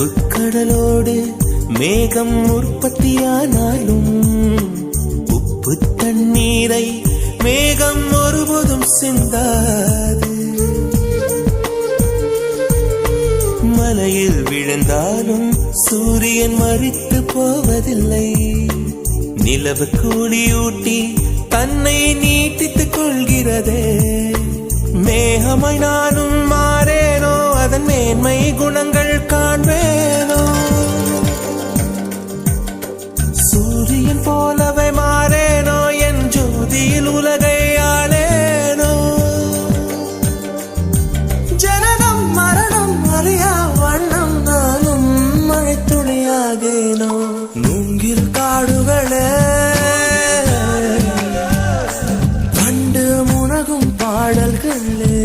உப்பு கடலோடு மேகம் உற்பத்தியானாலும் உப்பு தண்ணீரை மேகம் ஒருபோதும் சிந்தாது. மலையில் விழுந்தாலும் சூரியன் மறித்து போவதில்லை. நிலவு கூலியூட்டி தன்னை நீட்டித்துக் கொள்கிறதே. மேகமாய் நானும் மாறேனோ அதன் மேன்மை குணங்கள் ஜோதியில் போலவை மாறேனோ? என் ஜோதியில் உலகை ஆளேனோ? ஜனனம் மரணம் அறியா வண்ணம் நானும் மழைத்துளியாகேனோ? மூங்கில் காடுகளே கண்டு முனகும் பாடல்களே.